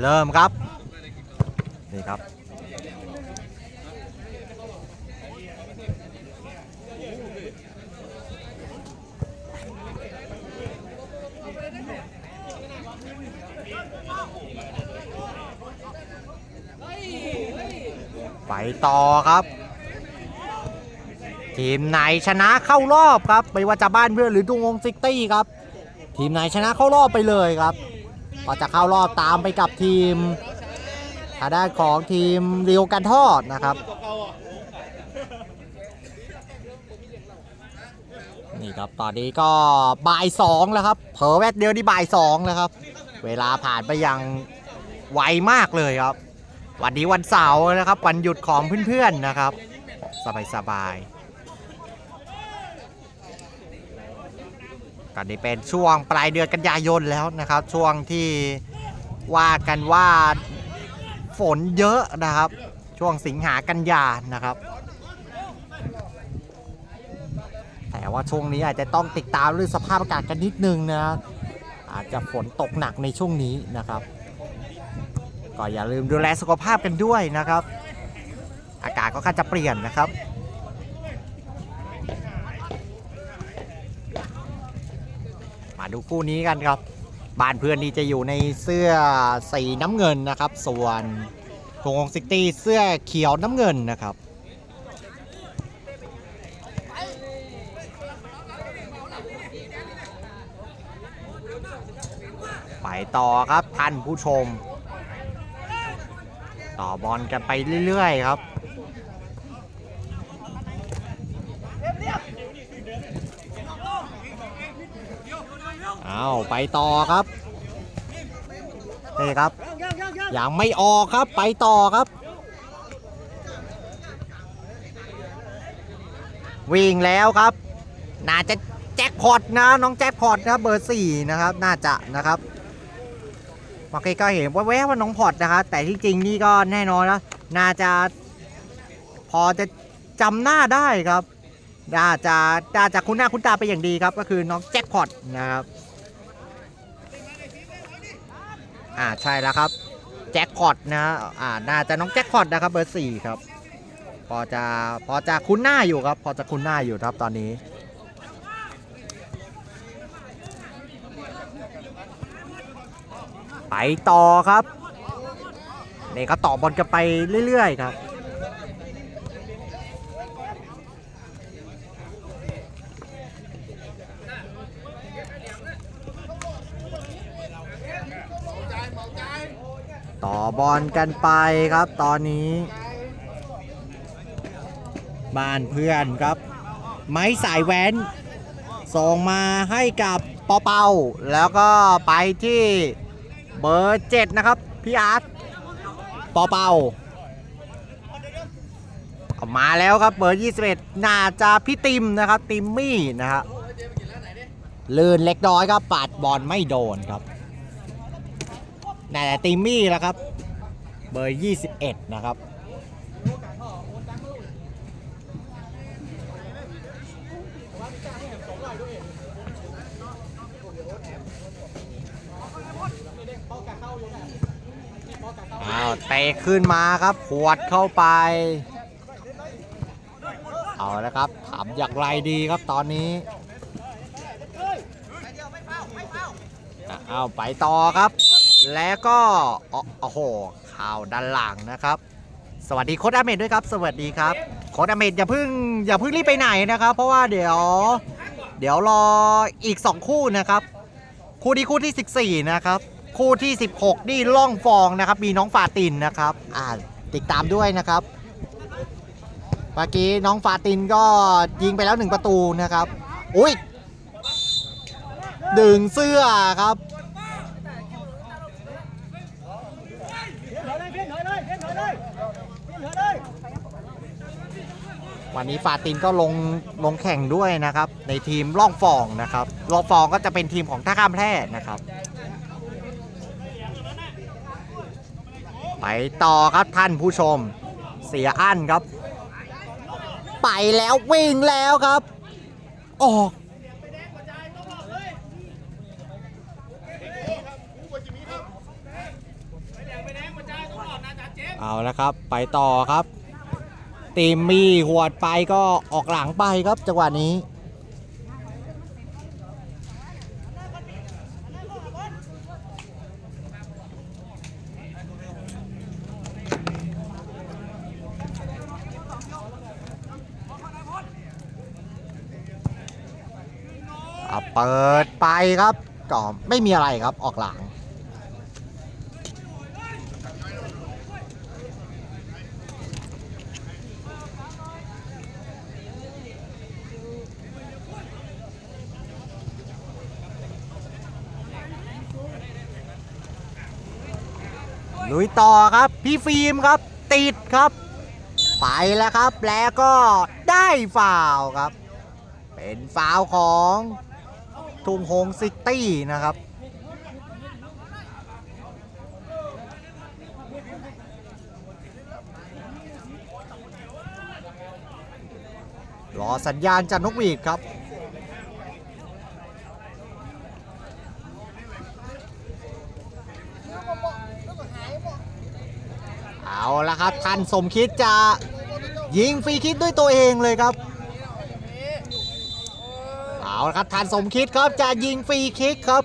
เริ่มครับ นี่ครับไปต่อครับ ทีมไหนชนะเข้ารอบครับ ไม่ว่าจะบ้านเพื่อนหรือดุงงซิตี้ครับ ทีมไหนชนะเข้ารอบไปเลยครับ ก็จะเข้ารอบตามไปกับทีมทางด้านของทีมเรียวกันทอดนะครับ นี่ครับตอนนี้ก็บ่ายสองแล้วครับเผลอแวดเดียวนี่บ่ายสองแล้วครับ เวลาผ่านไปอย่างไวมากเลยครับ วันนี้วันเสาร์นะครับวันหยุดของเพื่อนๆนะครับ สบายส ก็นี่เป็นช่วงปลายเดือนกันยายนแล้วนะครับ ช่วงที่ว่ากันว่าฝนเยอะนะครับ ช่วงสิงหากันยานะครับ แต่ว่าช่วงนี้อาจจะต้องติดตามเรื่องสภาพอากาศกันนิดนึงนะอาจจะฝนตกหนักในช่วงนี้นะครับ ก็อย่าลืมดูแลสุขภาพกันด้วยนะครับ อากาศก็ค่าจะเปลี่ยนนะครับ มา ดูคู่นี้กันครับ บ้านเพื่อนนี่จะอยู่ในเสื้อสีน้ำเงินนะครับ ส่วนทงซิตี้เสื้อเขียวน้ำเงินนะครับไปต่อครับท่านผู้ชม ต่อบอลกันไปเรื่อย ๆ ครับ เอาไปต่อครับนี่ครับ ยังไม่ออกครับไปต่อครับ วิ่งแล้วครับ น่าจะแจ็คพอตนะน้องแจ็คพอตนะครับเบอร์สี่นะครับน่าจะนะครับเมื่อกี้ก็เห็นว่าแวบว่าน้องพอร์ตนะครับแต่ที่จริงนี่ก็แน่นอนแล้วน่าจะพอจะจำหน้าได้ครับน่าจะน่าจะคุ้นหน้าคุ้นตาไปนอย่างดีครับ ก็คือน้องแจ็คพอตนะครับ อ่าใช่แล้วครับแจ็คพอตนะอ่าน่าจะน้องแจ็คพอตนะครับเบอร์สี่ครับ พอจะพอจะคุ้นหน้าอยู่ครับ พอจะคุ้นหน้าอยู่ครับตอนนี้ไปต่อครับนี่ก็ต่อบอลกันไปเรื่อย ๆ ครับ ต่อบอลกันไปครับตอนนี้ บ้านเพื่อนครับ ไม้สายแว้น ส่งมาให้กับปอเปาแล้วก็ไปที่เบอร์เจ็ดนะครับ พี่อาร์ตปอเปาเมาแล้วครับเบอร์ 21 น่าจะพี่ติมนะครับ ติมมี่นะฮะลื่นเล็กน้อยครับปาดบอลไม่โดนครับ นาจะติมมี่แล้วครับ เบอร์ 21 นะครับ อ้าวเตะขึ้นมาครับขวดเข้าไป เอาละครับ ถามอย่างไรดีครับตอนนี้อะเอาไปต่อครับ แล้วก็อ๋อโอ้โหข่าวด้านหลังนะครับ สวัสดีโค้ดอาเมดด้วยครับ สวัสดีครับโค้ดอาเมดอย่าเพิ่งอย่าเพิ่งรีบไปไหนนะครับ เพราะว่าเดี๋ยว เดี๋ยวรออีก 2 คู่นะครับ คู่นี้คู่ที่ 14 นะครับ คู่ที่ 16 นี่ล่องฟองนะครับ มีน้องฟาตินนะครับอ่าติดตามด้วยนะครับเมื่อกี้น้องฟาตินก็ยิงไปแล้วหนึ่งประตูนะครับ อุ้ยดึงเสื้อครับ วันนี้ฟาตินก็ลงลงแข่งด้วยนะครับ ในทีมล่องฟองนะครับล่องฟองก็จะเป็นทีมของท่าข้ามแพร่นะครับ ไปต่อครับท่านผู้ชม เสียอั้นครับ ไปแล้ววิ่งแล้วครับ ออกเอาแล้วครับ ไปต่อครับ ตีมมีหวดไปก็ออกหลังไปครับจังหวะนี้ อะเปิดไปครับก็ไม่มีอะไรครับออกหลัง ลุยต่อครับ พี่ฟิล์มครับ ติดครับ ไปแล้วครับ แล้วก็ได้ฟาวครับ เป็นฟาวของทุ่งโฮงซิตี้นะครับรอสัญญาณจากนกหวีดครับ เอาละครับท่านสมคิดจะยิงฟรีคิกด้วยตัวเองเลยครับเอาละครับทานสมคิดครับจะยิงฟรีคิกครับ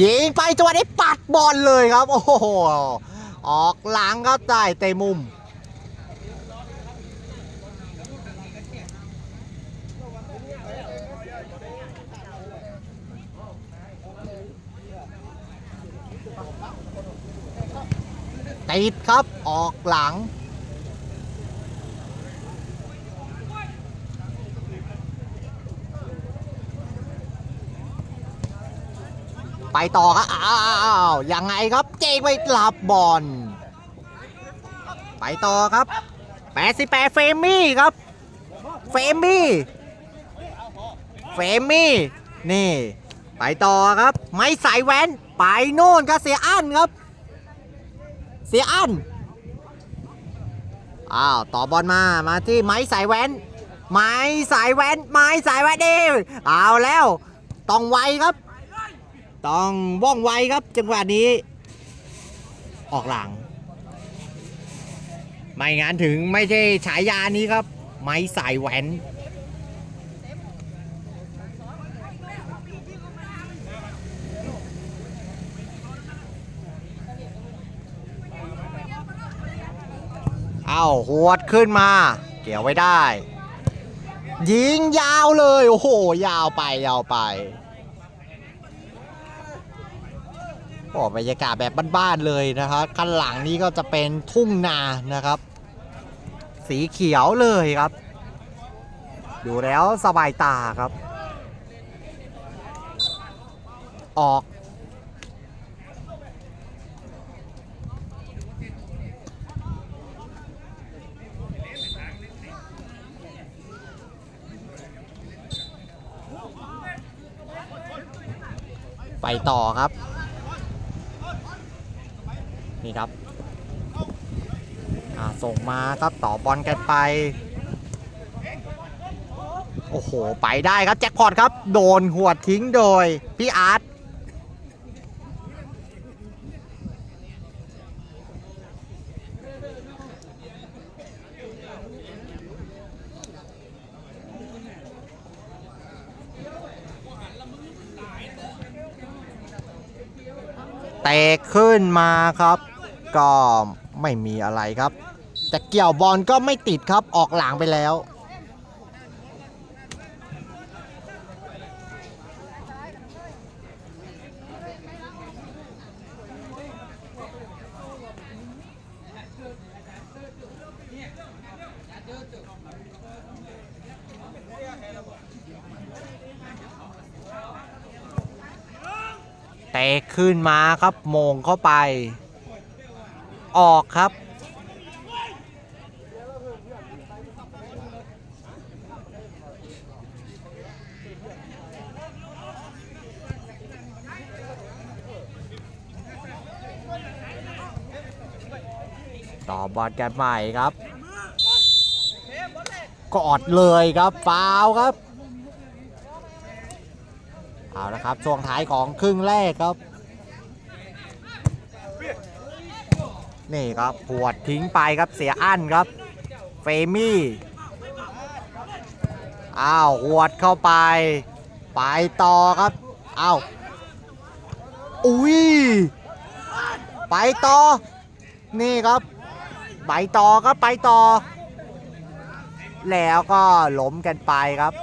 ยิงไปจังหวะนี้ปัดบอลเลยครับ โอ้โหออกหลังครับได้เตะมุม ติดครับออกหลัง ไปต่อครับอ้าวยังไงครับเจงไม่หลับบอลไปต่อครับ88เฟรมมี่ครับเฟรมมี่เฟรมมี่นี่ ไปต่อครับ ไม่ใส่แว่นไปโน่นครับเสียอั้นครับ เสียอันอ้าวต่อบอลมามาที่ไม้สายแว้น ไม้สายแว้น ไม้สายแว้นดิเอาแล้วต้องไวครับ ต้องว่องไวครับจังหวะนี้ ออกหลัง ไม่งั้นถึงไม่ใช่ฉายานี้ครับ ไม้สายแว้น เอาหวดขึ้นมา เกี่ยวไว้ได้ ยิงยาวเลย โอ้โห ยาวไปยาวไปโอ้บรรยากาศแบบบ้านๆเลยนะครับข้างหลังนี้ก็จะเป็นทุ่งนานะครับ สีเขียวเลยครับ ดูแล้วสบายตาครับ ออก ไปต่อครับ นี่ครับอ่าส่งมาครับต่อบอลกันไป โอ้โห ไปได้ครับ แจ็คพอตครับ โดนหัวทิ้งโดย พี่อาร์ต เตะขึ้นมาครับ ก็ไม่มีอะไรครับ แต่เกี่ยวบอลก็ไม่ติดครับออกหลังไปแล้ว เตะขึ้นมาครับมงเข้าไป ออกครับ ต่อบอลกันใหม่ครับ กอดเลยครับฟาวครับ เอาละครับ ช่วงท้ายของครึ่งแรกครับ นี่ครับหวดทิ้งไปครับเสียอั้นครับ เฟมี่อ้าวหวดเข้าไป ไปต่อครับอ้าวอุ้ยไปต่อ นี่ครับ ไปต่อครับไปต่อ แล้วก็ล้มกันไปครับ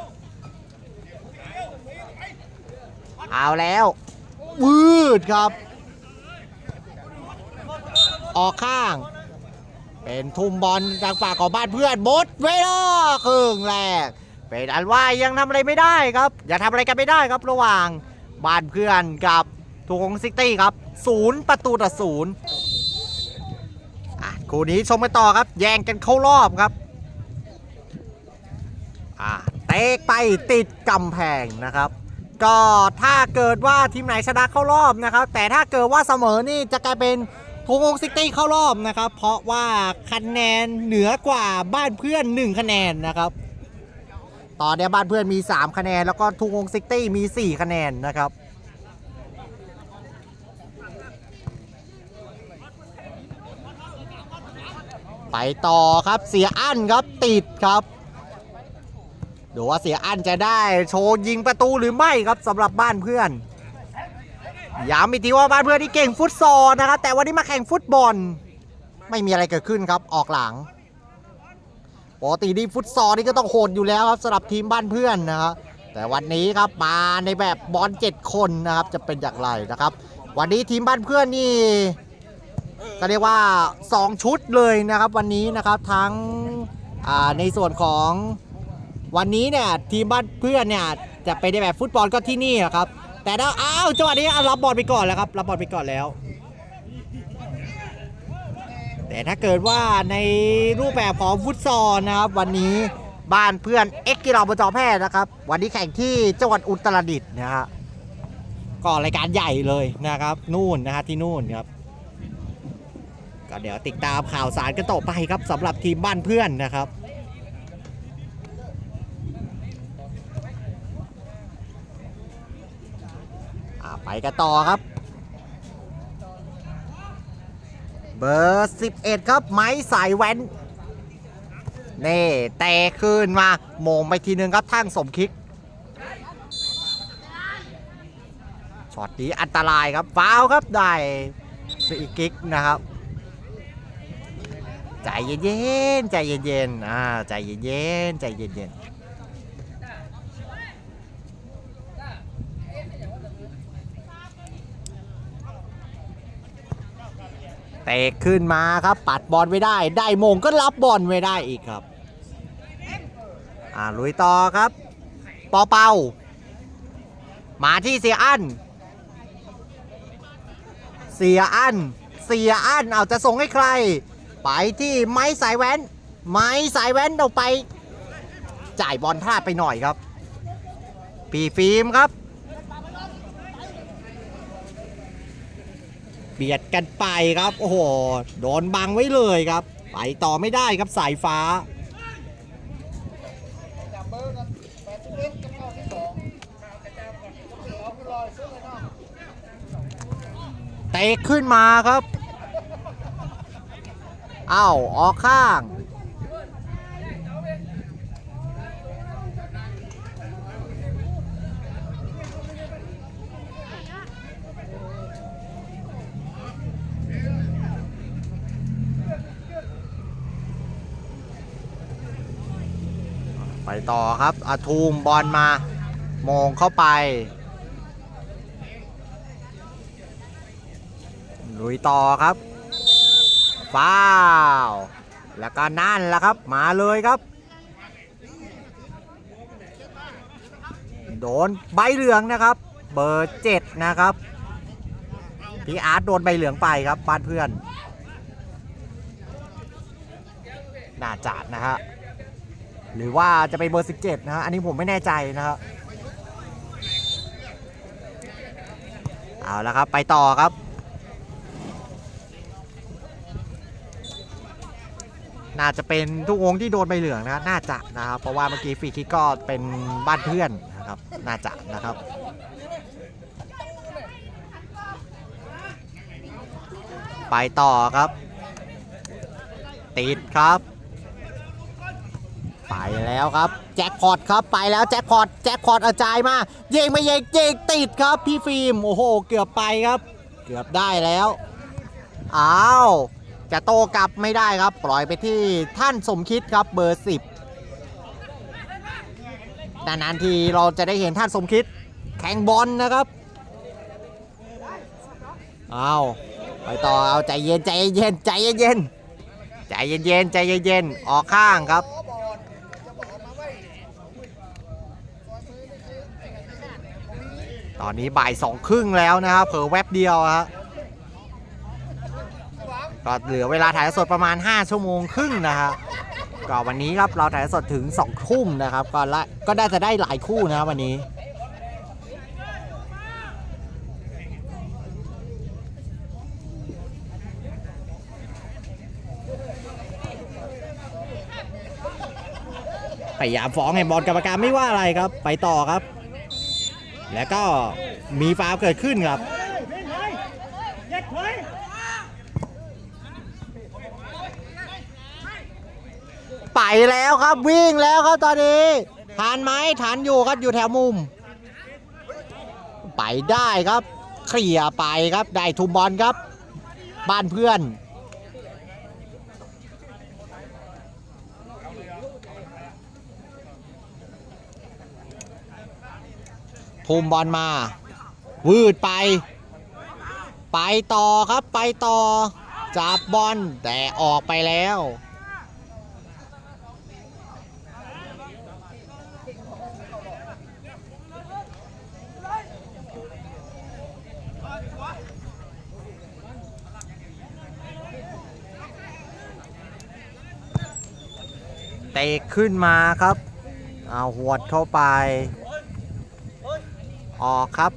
เอาแล้ววืดครับ ออกข้าง เป็นทุ่มบอลจากฝั่งของบ้านเพื่อนหมดเวลาครึ่งแรก เป็นอันว่ายังทำอะไรไม่ได้ครับ อย่าทำอะไรกันไม่ได้ครับระหว่างบ้านเพื่อนกับทูกงซิตี้ครับศูนย์ประตูต่อศูนย์คู่นี้ชมกันต่อครับ แย่งกันเข้ารอบครับเตะไปติดกำแพงนะครับ ก็ถ้าเกิดว่าทีมไหนชนะเข้ารอบนะครับ แต่ถ้าเกิดว่าเสมอนี่จะกลายเป็นทูกงซิตี้เข้ารอบนะครับ เพราะว่าคะแนนเหนือกว่าบ้านเพื่อน 1 คะแนนนะครับ ตอนนี้บ้านเพื่อนมี 3 คะแนน แล้วก็ทูกงซิตี้มี 4 คะแนนนะครับไปต่อครับเสียอั้นครับติดครับ ดูว่าเสียอั้นจะได้โชว์ยิงประตูหรือไม่ครับสำหรับบ้านเพื่อนย้ำอีกทีว่าบ้านเพื่อนที่เก่งฟุตซอลนะครับแต่วันนี้มาแข่งฟุตบอล ไม่มีอะไรเกิดขึ้นครับออกหลังปกตินี่ฟุตซอลนี่ก็ต้องโหดอยู่แล้วครับสำหรับทีมบ้านเพื่อนนะครับแต่วันนี้ครับมาในแบบบอล7คนนะครับจะเป็นอย่างไรนะครับ วันนี้ทีมบ้านเพื่อนนี่ก็เรียกว่า 2 ชุดเลยนะครับวันนี้นะครับทั้งในส่วนของ วันนี้เนี่ยทีมบ้านเพื่อนเนี่ยจะไปในแบบฟุตบอลก็ที่นี่นะครับ แต่ถ้าอ้าวจังหวะนี้รับบอลไปก่อนแล้วครับรับบอลไปก่อนแล้ว แต่ถ้าเกิดว่าในรูปแบบของฟุตซอลนะครับ วันนี้บ้านเพื่อนเอ็กกิราบจอแพทย์นะครับ วันนี้แข่งที่จังหวัดอุตรดิตถ์นะฮะก็รายการใหญ่เลยนะครับ นู่นนะฮะที่นู่นครับก็เดี๋ยวติดตามข่าวสารกันต่อไปครับสำหรับทีมบ้านเพื่อนนะครับ ไปกันต่อครับ เบอร์ 11 ครับ ไม้สายแว้นนี่แต่ขึ้นมาโมงไปทีนึงครับทั้งสมคิกช็อตนี้อันตรายครับฟาวครับได้ฟรีกิกนะครับ ใจเย็นๆใจเย็นๆอ่าใจเย็นๆใจเย็นๆ เตะขึ้นมาครับ ปัดบอลไว้ได้ ได้มงก็รับบอลไว้ได้อีกครับ อ่าลุยต่อครับปอเปามาที่เสียอัน เสียอัน เสียอันเอาจะส่งให้ใคร ไปที่ไม้สายแว้น ไม้สายแว้นเอาไป จ่ายบอลพลาดไปหน่อยครับ ปีฟิล์มครับ เบียดกันไปครับ โอ้โห โดนบังไว้เลยครับ ไปต่อไม่ได้ครับสายฟ้า เตะขึ้นมาครับ อ้าว ออกข้าง ไปต่อครับอาทูมบอลมามองเข้าไปลุยต่อครับฟาวแล้วก็นั่นแหละครับ มาเลยครับ โดนใบเหลืองนะครับ เบอร์เจ็ดนะครับพี่อาร์ตโดนใบเหลืองไปครับบ้านเพื่อนน่าจะนะฮะ หรือว่าจะเป็นเบอร์17นะฮะอันนี้ผมไม่แน่ใจนะครับเอาละครับ ไปต่อครับ น่าจะเป็นทุกวงที่โดนใบเหลืองนะน่าจะนะครับเพราะว่าเมื่อกี้ฟรีคิกก็เป็นบ้านเพื่อนนะครับน่าจะนะครับไปต่อครับ ติดครับ ไปแล้วครับแจ็คพอตครับไปแล้วแจ็คพอตแจ็คพอตอาจายมาเยิงไม่ยิงยิงติดครับพี่ฟิล์มโอ้โหเกือบไปครับ เกือบได้แล้วอ้าวจะโตกลับไม่ได้ครับ ปล่อยไปที่ท่านสมคิดครับเบอร์10นานๆทีเราจะได้เห็นท่านสมคิดแข่งบอลนะครับเอาไปต่อเอาใจเย็นใจเย็นใจเย็นใจเย็นใจเย็นออกข้างครับ ต อนนี้บ่ายสองครึ่งแล้วนะครับเผลอแวบเดียวฮะก็เหลือเวลาถ่ายสดประมาณ 5 ชั่วโมงครึ่งนะฮะก็วันนี้ครับเราถ่ายสดถึง2ทุ่มนะครับ ก็ละก็ได้จะได้หลายคู่นะวันนี้พยายามฟ้องให้บอลกรรมการไม่ว่าอะไรครับ ไปต่อครับ แล้วก็มีฟาวเกิดขึ้นครับไปแล้วครับวิ่งแล้วครับตอนนี้ทานไหมทานอยู่ครับอยู่แถวมุม ไปได้ครับเคลียร์ไปครับได้ทุมบอลครับ บ้านเพื่อน ทุมบอลมา วืดไป ไปต่อครับไปต่อ จับบอลแต่ออกไปแล้วเตะขึ้นมาครับ เอาหวดเข้าไป ออกครับ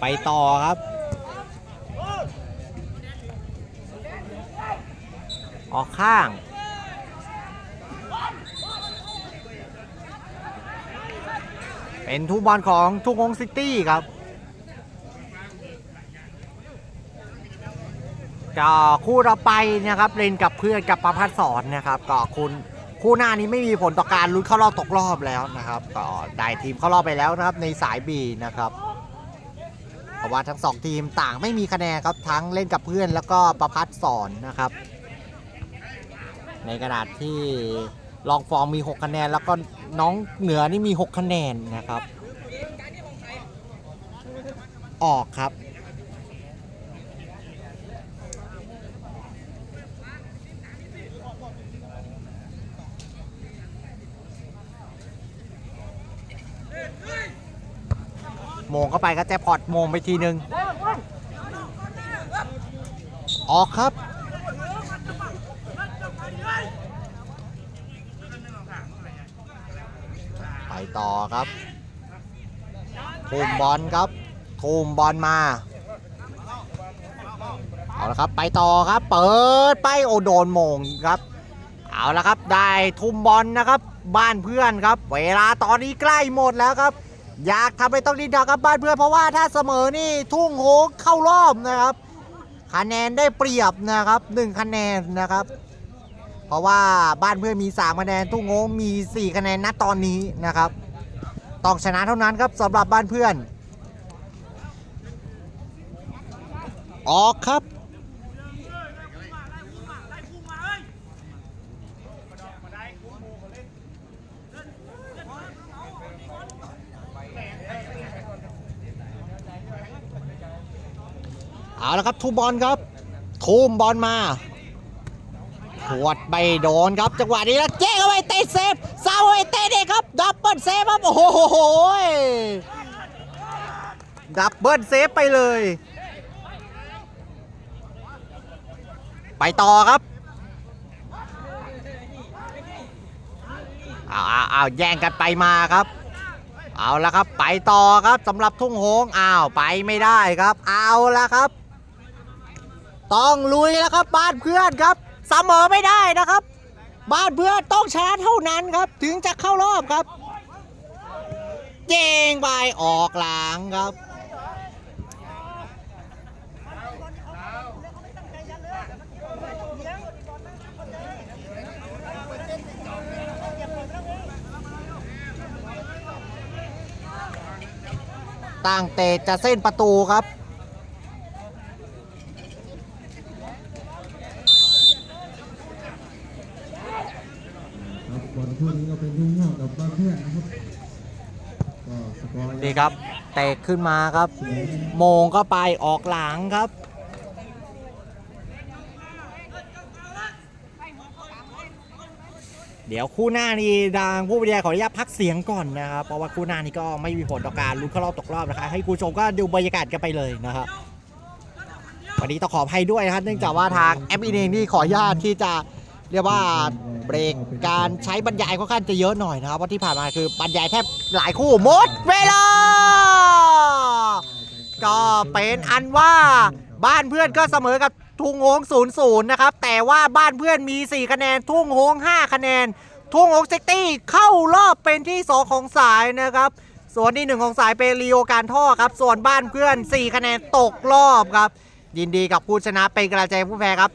ไปต่อครับ ออกข้าง เป็นทุบอลของทุกงซิตี้ครับก็คู่เราไปนะครับเล่นกับเพื่อนกับประพัฒสอนนะครับก็คุณคู่หน้านี้ไม่มีผลต่อการลุ้นเข้ารอบตกรอบแล้วนะครับก็ได้ทีมเข้ารอบไปแล้วนะครับในสายบีนะครับเพราะว่าทั้งสองทีมต่างไม่มีคะแนนครับทั้งเล่นกับเพื่อนแล้วก็ประพัฒสอนนะครับ ในขณะที่ ลองฟอร์มมี 6 คะแนน แล้วก็น้องเหนือนี่มี 6 คะแนนนะครับ ออกครับ โมงเข้าไปก็แจ็คพอตโมงไปทีนึง ออกครับ ต่อครับทูมบอลครับทูมบอลมาเอาละครับไปต่อครับ เปิดไปโอโดนมงครับ เอาละครับได้ทุ่มบอลนะครับ บ้านเพื่อนครับ เวลาตอนนี้ใกล้หมดแล้วครับ อยากทำไปต้องดินทาครับบ้านเพื่อนเพราะว่าถ้าเสมอนี่ทุ่งโฮงเข้ารอบนะครับ คะแนนได้เปรียบนะครับ1คะแนนนะครับ เพราะว่าบ้านเพื่อนมี3คะแนนทุ่งโฮงมี4คะแนนณตอนนี้นะครับ ต้องชนะเท่านั้นครับสำหรับบ้านเพื่อน ออกครับ เอาละครับ ทูบอลครับ ทูมบอลมา หวดไม่โดนครับ จังหวะนี้แล้วเจ๊เข้าไปเตะเซฟซาวไปเตะเด็กครับดับเบิลเซฟครับโอ้โหดับเบิลเซฟไปเลย ไปต่อครับเอาเอาเอาแย่งกันไปมาครับ เอาละครับไปต่อครับสำหรับทุ่งโฮงอ้าวไปไม่ได้ครับ เอาละครับ ต้องลุยแล้วครับบ้านเพื่อนครับ เสมอไม่ได้นะครับ บ้านเพื่อนต้องชนะเท่านั้นครับ ถึงจะเข้ารอบครับเจงไปออกหลังครับต่างเตะจะเส้นประตูครับบอลคู่นี้ก็เป็นทุ่งงอกกั บานเพื่อนนะครับก็สกอร์ดีครับเตะขึ้นมาครับ โมงก็ไปออกหลังครับ เดี๋ยวคู่หน้านี่ทางผู้บริหารขออนุญาตพักเสียงก่อนนะครับ เพราะว่าคู่หน้านี่ก็ไม่มีผลต่อการลุ้นเข้ารอบตกรอบนะครับให้คุณชมก็ดูบรรยากาศกันไปเลยนะครับวันนี้ต้องขออภัยด้วยนะครับเนื่องจากว่าทางแอปเองนี่ขออนุญาตที่จะ เรียกว่าเบรกการใช้บรรยายค่อนข้างจะเยอะหน่อยนะครับเพราะที่ผ่านมาคือบรรยายแทบหลายคู่หมดเวลา ก็เป็นอันว่าบ้านเพื่อนก็เสมอกับทุ่งโฮง0ูนย์นะครับ แต่ว่าบ้านเพื่อนมี 4 คะแนน ทุ่งโฮง5 คะแนน ทุ่งโฮงซิตี้เข้ารอบเป็นที่ 2 ของสายนะครับ ส่วนที่ 1 ของสายเป็นลีโอการท่อครับ ส่วนบ้านเพื่อน 4 คะแนนตกรอบครับ ยินดีกับผู้ชนะเป็นกระจายผู้แพ้ครับ